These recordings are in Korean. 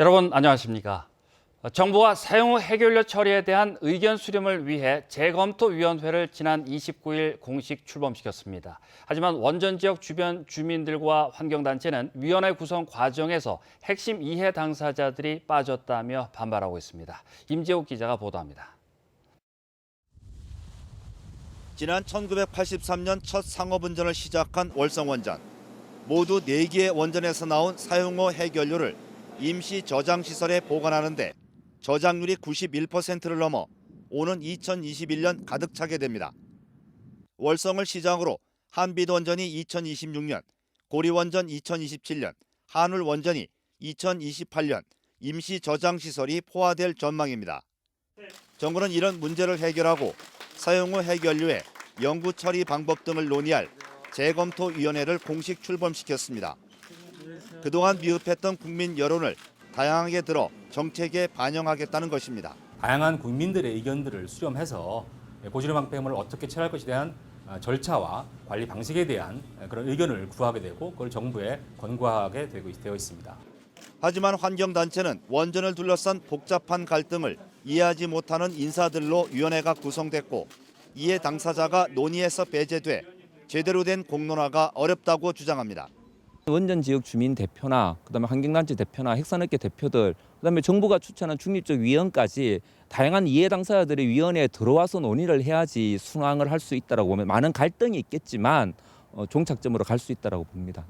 여러분 안녕하십니까? 정부가 사용 후 해결료 처리에 대한 의견 수렴을 위해 재검토위원회를 지난 29일 공식 출범시켰습니다. 하지만 원전 지역 주변 주민들과 환경단체는 위원회 구성 과정에서 핵심 이해 당사자들이 빠졌다며 반발하고 있습니다. 임재욱 기자가 보도합니다. 지난 1983년 첫 상업운전을 시작한 월성원전. 모두 4개의 원전에서 나온 사용호 해결료를 임시 저장 시설에 보관하는데 저장률이 91%를 넘어 오는 2021년 가득 차게 됩니다. 월성을 시장으로 한빛원전이 2026년, 고리원전 2027년, 한울원전이 2028년 임시 저장 시설이 포화될 전망입니다. 정부는 이런 문제를 해결하고 사용 후 해결료의 영구 처리 방법 등을 논의할 재검토 위원회를 공식 출범시켰습니다. 그동안 미흡했던 국민 여론을 다양하게 들어 정책에 반영하겠다는 것입니다. 다양한 국민들의 의견들을 수렴해서 고지름 방패물을 어떻게 처리할 것에 대한 어, 절차와 관리 방식에 대한 그런 의견을 구하게 되고 그걸 정부에 권고하게 되어 있습니다. 하지만 환경단체는 원전을 둘러싼 복잡한 갈등을 이해하지 못하는 인사들로 위원회가 구성됐고 이해 당사자가 논의에서 배제돼 제대로 된 공론화가 어렵다고 주장합니다. 원전 지역 주민 대표나 그다음에 환경단체 대표나 핵산업계 대표들 그다음에 정부가 추천한 중립적 위원까지 다양한 이해 당사자들이 위원회에 들어와서 논의를 해야지 순항을 할 수 있다라고 보면 많은 갈등이 있겠지만 어, 종착점으로 갈 수 있다라고 봅니다.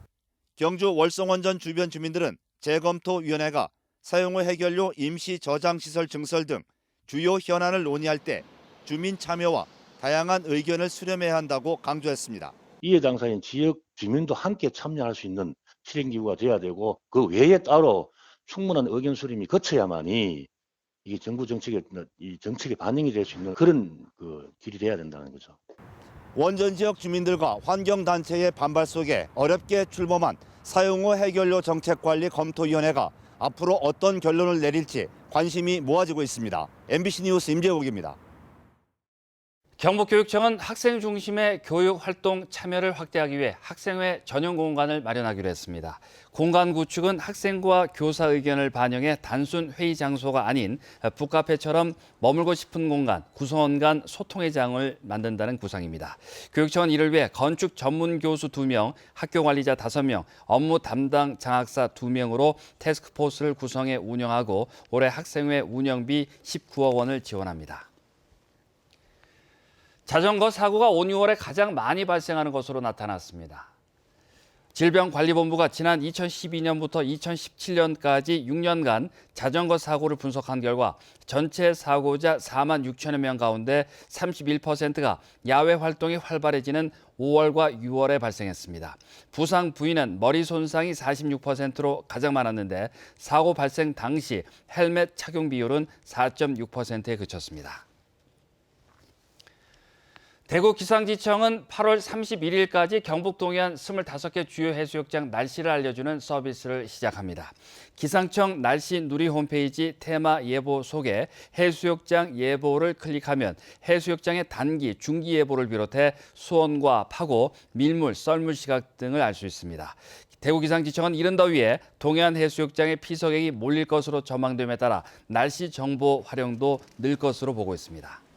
경주 월성원전 주변 주민들은 재검토위원회가 사용 후 해결료 임시 저장 시설 증설 등 주요 현안을 논의할 때 주민 참여와 다양한 의견을 수렴해야 한다고 강조했습니다. 이해 당사인 지역 주민도 함께 참여할 수 있는 실행기구가 돼야 되고 그 외에 따로 충분한 의견 수렴이 거쳐야만이 이게 정부 정책에 이 정책에 반영이 될 수 있는 그런 그 길이 돼야 된다는 거죠. 원전 지역 주민들과 환경 단체의 반발 속에 어렵게 출범한 사용 후 해결료 정책관리 검토위원회가 앞으로 어떤 결론을 내릴지 관심이 모아지고 있습니다. MBC 뉴스 임재욱입니다. 경북교육청은 학생 중심의 교육 활동 참여를 확대하기 위해 학생회 전용 공간을 마련하기로 했습니다. 공간 구축은 학생과 교사 의견을 반영해 단순 회의 장소가 아닌 북카페처럼 머물고 싶은 공간, 구성원 간 소통의 장을 만든다는 구상입니다. 교육청은 이를 위해 건축 전문 교수 2명, 학교 관리자 5명, 업무 담당 장학사 2명으로 태스크포스를 구성해 운영하고 올해 학생회 운영비 19억 원을 지원합니다. 자전거 사고가 온 6월에 가장 많이 발생하는 것으로 나타났습니다. 질병관리본부가 지난 2012년부터 2017년까지 6년간 자전거 사고를 분석한 결과 전체 사고자 4만 6천여 명 가운데 31%가 야외 활동이 활발해지는 5월과 6월에 발생했습니다. 부상 부위는 머리 손상이 46%로 가장 많았는데 사고 발생 당시 헬멧 착용 비율은 4.6%에 그쳤습니다. 대구 기상지청은 8월 31일까지 경북 동해안 25개 주요 해수욕장 날씨를 알려주는 서비스를 시작합니다. 기상청 날씨 누리 홈페이지 테마 예보 속에 해수욕장 예보를 클릭하면 해수욕장의 단기, 중기 예보를 비롯해 수온과 파고, 밀물, 썰물 시각 등을 알 수 있습니다. 대구기상지청은 이른 더위에 동해안 해수욕장의 피서객이 몰릴 것으로 전망됨에 따라 날씨 정보 활용도 늘 것으로 보고 있습니다.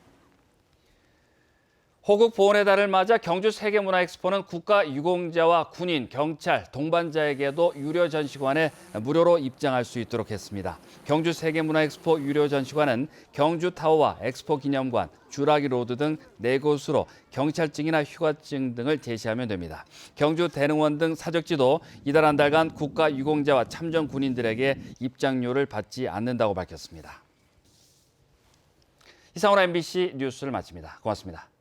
호국 보훈의 달을 맞아 경주 세계문화엑스포는 국가 유공자와 군인, 경찰, 동반자에게도 유료 전시관에 무료로 입장할 수 있도록 했습니다. 경주 세계문화엑스포 유료 전시관은 경주 타워와 엑스포 기념관, 주라기 로드 등 네 곳으로 경찰증이나 휴가증 등을 제시하면 됩니다. 경주 대능원 등 사적지도 이달 한 달간 국가 유공자와 참전 군인들에게 입장료를 받지 않는다고 밝혔습니다. 이상으로 MBC 뉴스를 마칩니다. 고맙습니다.